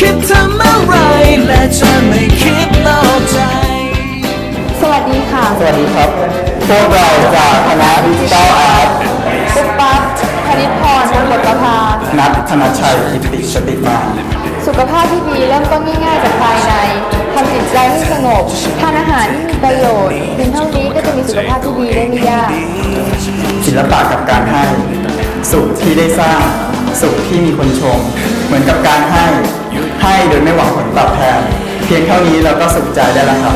คิดทำอะไรและจะไม่คิดนอกใจ สวัสดีค่ะสวัสดีครับ พวกเราจากคณะดิจิทัลอาร์ตปุ๊บปั๊บคณิตพรนบทประภา นัทธนชัยกิติสติมาสุขภาพที่ดีเริ่มต้นง่ายๆจากภายในทำจิตใจให้สงบ ทานอาหารที่มีประโยชน์เพียงเท่านี้ก็จะมีสุขภาพที่ดีได้ไม่ยาก ศิลปะกับการให้ สุขที่ได้สร้าง สุขที่มีคนชม เหมือนกับการให้ ให้โดยไม่หวังผลตอบแทน เพียงเท่านี้เราก็สุขใจได้แล้วครับ